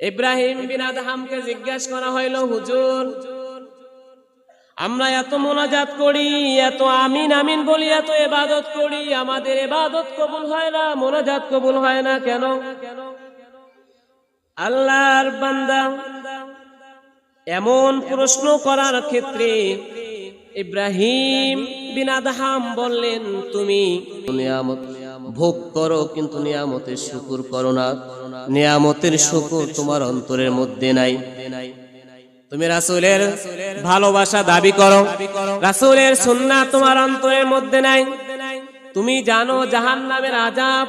ইব্রাহিম বিন আদহামকে জিজ্ঞাসা করা হইল, হুজুর, আমরা এত মোনাজাত করি, এত আমিন আমিন বলি, এত এবাদত করি, আমাদের এবাদত কবুল হয় না, মোনাজাত কবুল হয় না কেন? আল্লাহর বান্দা এমন প্রশ্ন করার ক্ষেত্রে ইব্রাহিম বিন আদহাম বললেন, তুমি নিয়ামত ভোগ করো, কিন্তু নিয়ামতের শুকুর করো না। নিয়ামতের শুকুর তোমার অন্তরের মধ্যে নাই। তুমি রাসূলের ভালোবাসা দাবি করো। রাসূলের সুন্নাহ তোমার অন্তরের মধ্যে নাই। তুমি জানো জাহান্নামের আযাব।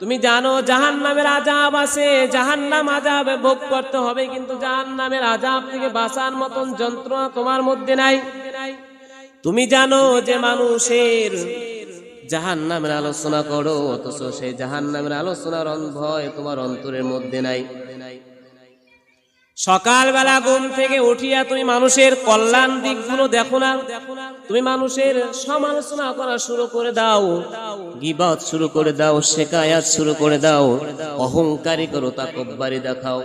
তুমি জানো জাহান্নামের আযাব আছে। জাহান্নাম আযাব ভোগ করতে হবে, কিন্তু জাহান্নামের আজাব থেকে বাঁচার মতন যন্ত্রণা তোমার মধ্যে নাই। তুমি জানো যে মানুষের জাহান নামের আলোচনা করো, অথচ সেই জাহান নামের আলোচনার ভয় তোমার অন্তরের মধ্যে নাই। সকালবেলা ঘুম থেকে উঠিয়া তুমি মানুষের কল্যাণ দিকগুলো দেখো না। তুমি মানুষের সমালোচনা করা শুরু করে দাও। গিবাদ শুরু করে দাও শেখায়াত শুরু করে দাও। অহংকারী করো তাকব্বারি দেখাও,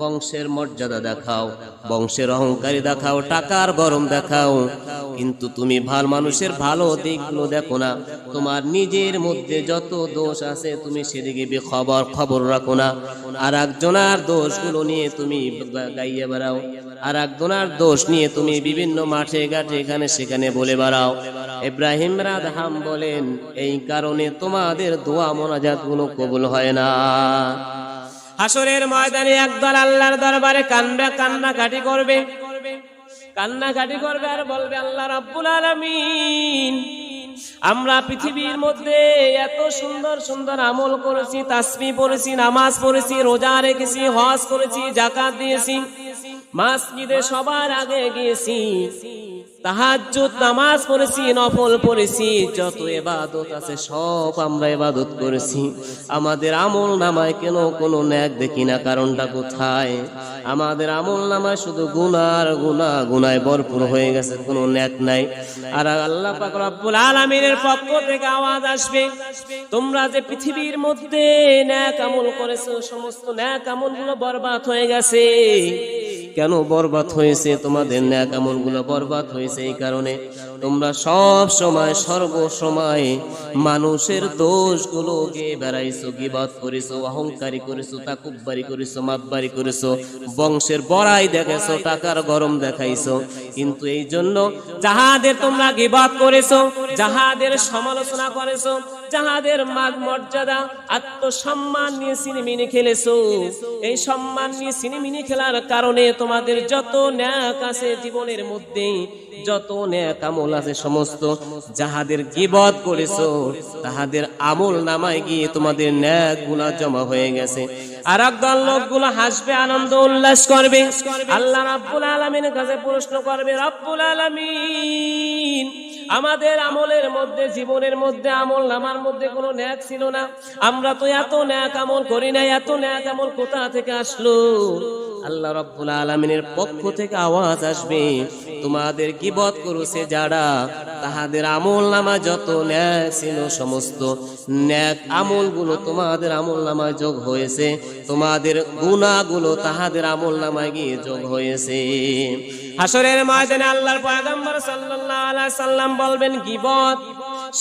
বংশের মর্যাদা দেখাও, বংশের অহংকারী দেখাও, টাকার গরম দেখাও। কিন্তু তুমি ভালো মানুষের ভালো দিকগুলো দেখো না। তোমার নিজের মধ্যে যত দোষ আছে তুমি সেদিকে খবর খবর রাখো না। আর একজনার দোষগুলো নিয়ে তুমি গাইয়ে বেড়াও। আর একজনার দোষ নিয়ে তুমি বিভিন্ন মাঠে ঘাটে এখানে সেখানে বলে বেড়াও। ইব্রাহিম রাধাম বলেন, এই কারণে তোমাদের দোয়া মোনাজাতগুলো কবুল হয় না। হাসরের ময়দানে একদল আল্লাহর দরবারে কান্না কান্না কাটি করবে। কান্নাকাটি করবে আর বলবে, আল্লাহ রাব্বুল আলামিন, আমরা পৃথিবীর মধ্যে এত সুন্দর সুন্দর আমল করেছি, তাসবি পড়েছি, নামাজ পড়েছি, রোজা রেখেছি, হজ করেছি জাকাত দিয়েছি, মসজিদে সবার আগে গিয়েছি তাহাজ্জুদ, নামাজ পড়েছি, নফল পড়েছি, যত এবাদত আছে সব আমরা এবাদত করেছি। আমাদের আমল নামায় কেন কোনো ন্যাক দেখি না, কারণটা কোথায়? আমাদের আমল নামায় শুধু গুনার গুনা, গুনায় ভরপুর হয়ে গেছে, কোনো ন্যাক নাই। আর আল্লাহ পাক রব্বুল আলামিনের পক্ষ থেকে আওয়াজ আসবে, তোমরা যে পৃথিবীর মধ্যে ন্যাক আমল করেছ, সমস্ত ন্যাক আমলগুলো বরবাদ হয়ে গেছে। কেন বরবাদ হয়েছে? তোমাদের ন্যাক আমলগুলো বরবাদ হয়েছে এই কারণে। তোমরা সব সময় সর্ব সময় মানুষের দোষগুলো গে বেড়াইছো, গিবাদ করেছ, অহংকারী করেছ, তাকুব্বারি করেছ মাতবারি করেছ, বংশের বড়াই দেখাইছো টাকার গরম দেখাইছো। কিন্তু এই জন্য যাহাদের তোমরা গিবাদ করেছ, যাহাদের সমালোচনা করেছ, যাহাদের মান মর্যাদা, আত্মসম্মান নিয়ে সিনেমিনি খেলেছো, এই সম্মান নিয়ে সিনেমিনি খেলার কারণে তোমাদের যত ন্যাক আছে জীবনের মধ্যে যত ন্যাক আমল আছে সমস্ত, যাহাদের গিবত করেছ, তাহাদের আমল নামায় গিয়ে তোমাদের ন্যাকগুলা জমা হয়ে গেছে। আর একদল লোকগুলো হাসবে, আনন্দ, উল্লাস করবে। আল্লাহ রাব্বুল আলামিনের কাছে প্রশ্ন করবে, রাব্বুল আলামিন, আমাদের আমলের মধ্যে, জীবনের মধ্যে, আমল নামার মধ্যে কোনো ন্যাক ছিল না? আমরা তো এত ন্যাক আমল করি না এত ন্যাক আমল কোথা থেকে আসলো? আল্লাহ রব্বুল আলমিনের পক্ষ থেকে আওয়াজ আসবে, তোমাদের গিবত করছে যারা, তাহাদের আমল নামা যত ন্যায় ছিল সমস্ত। ন্যাক আমলগুলো তোমাদের আমল নামায় যোগ হয়েছে, তোমাদের গুণাগুলো তাহাদের আমল নামায় গিয়ে যোগ হয়েছে। হাসরের ময়দানে আল্লাহর পয়গম্বর সাল্লাল্লাহু আলাইহি সাল্লাম বলবেন, গিবত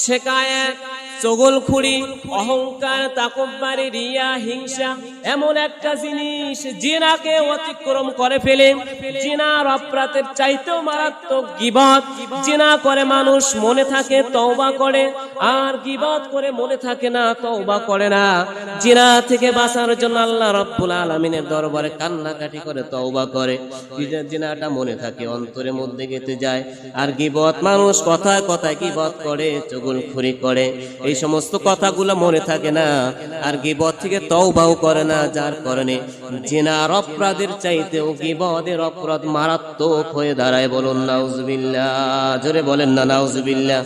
শেকায়েত চগলখুরি অহংকার, তাকব্বারি, রিয়া, হিংসা, এমন একটা জিনিস জিনাকে অতিক্রম করে ফেলে। জিনার অপরাধের চাইতেও মারাত্মক গিবত। জিনা করে মানুষ মনে থাকে তওবা করে, আর গিবত করে মনে থাকে না, তওবা করে না। জিনা থেকে বাঁচার জন্য আল্লাহ রব্বুল আলামিনের দরবারে কান্নাকাটি করে তওবা করে। জিনা- জিনাটা মনে থাকে, অন্তরের মধ্যে গেতে যায়। আর গিবত, মানুষ কথায় কথায় গিবত করে চগলখুরি করে। এই সমস্ত কথাগুলো মনে থাকে না। আর গিবত থেকে তওবাও করে না, যার কারণে জেনার অপরাধের চাইতেও গিবদের অপরাধ মারাত্মক হয়ে দাঁড়ায় বলুন, নাউজুবিল্লাহ। জোরে বলেন না, নাউজুবিল্লাহ।